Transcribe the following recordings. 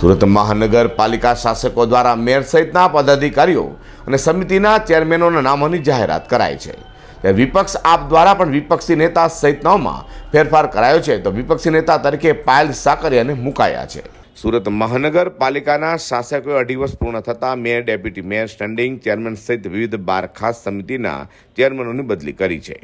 સુરત મહાનગરપાલિકા શાસકો દ્વારા મેયર સહિતના પદાધિકારીઓ અને સમિતિના ચેરમેનોના નામોની જાહેરાત કરાઈ છે. ત્યારે વિપક્ષ આપ દ્વારા પણ વિપક્ષી નેતા સહિતનાઓમાં ફેરફાર કરાયો છે. તો વિપક્ષી નેતા તરીકે પાયલ સાકરિયાને મુકાયા છે. સુરત મહાનગરપાલિકાના શાસકોએ અઢી વર્ષ પૂર્ણ થતાં mayor, deputy mayor, standing chairman સહિત વિવિધ બાર ખાસ સમિતિના ચેરમેનોની બદલી કરી છે.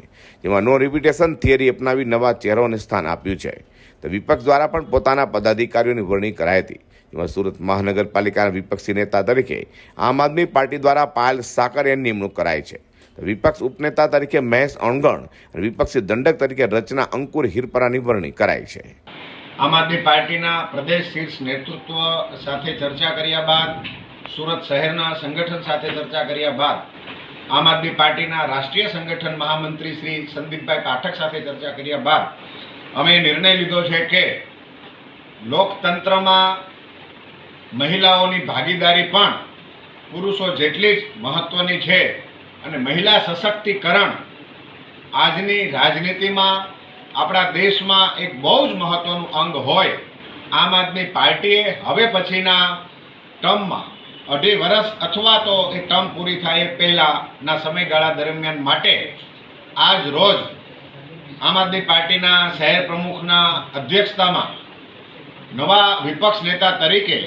જેમાં નો રિપિટેશન થિયરી અપનાવી નવા ચહેરોને સ્થાન આપ્યું છે. તો વિપક્ષ દ્વારા પણ પોતાના પદાધિકારીઓની વરણી કરાઈ હતી. જેમાં સુરત મહાનગરપાલિકાના વિપક્ષી નેતા તરીકે આમ આદમી પાર્ટી દ્વારા પાયલ સાકરિયાની નિમણૂક કરાઈ છે. વિપક્ષ ઉપનેતા તરીકે મહેશ અણગણ અને વિપક્ષી દંડક તરીકે રચના અંકુર હિરપરાની વરણી કરાઈ છે. આમ આદમી પાર્ટીના પ્રદેશ શીર્ષ નેતૃત્વ સાથે ચર્ચા કર્યા બાદ, સુરત શહેરના સંગઠન સાથે ચર્ચા કર્યા બાદ, આમ આદમી પાર્ટીના રાષ્ટ્રીય સંગઠન મહામંત્રી શ્રી સંદીપભાઈ પાઠક સાથે ચર્ચા કર્યા બાદ, અમે નિર્ણય લીધો છે કે લોકતંત્રમાં મહિલાઓની ભાગીદારી પણ પુરુષો જેટલી જ મહત્ત્વની છે અને મહિલા સશક્તિકરણ આજની રાજનીતિમાં આપણા દેશમાં એક બહુ જ મહત્ત્વનું અંગ હોય. આમ આદમી પાર્ટીએ હવે પછીના ટર્મમાં અઢી વર્ષ અથવા તો એ ટર્મ પૂરી થાય એ પહેલાંના સમયગાળા દરમિયાન માટે આજ રોજ આમ આદમી પાર્ટીના શહેર પ્રમુખના અધ્યક્ષતામાં નવા વિપક્ષ નેતા તરીકે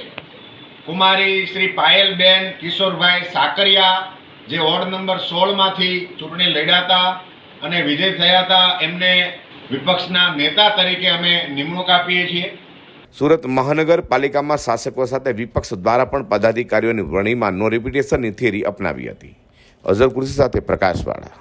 કુમારી, શ્રી પાયલબેન, કિશોરભાઈ સાકરિયા, જે વોર્ડ નંબર સોળમાંથી ચૂંટણી લડ્યા અને વિજય થયા હતા એમને વિપક્ષના નેતા તરીકે અમે નિમણૂક આપીએ છીએ. સુરત મહાનગરપાલિકામાં શાસકો સાથે વિપક્ષ દ્વારા પણ પદાધિકારીઓની વરણીમાં નો રિપિટેશનની થિયરી અપનાવી હતી. અઝર કુર્સી સાથે પ્રકાશવાળા.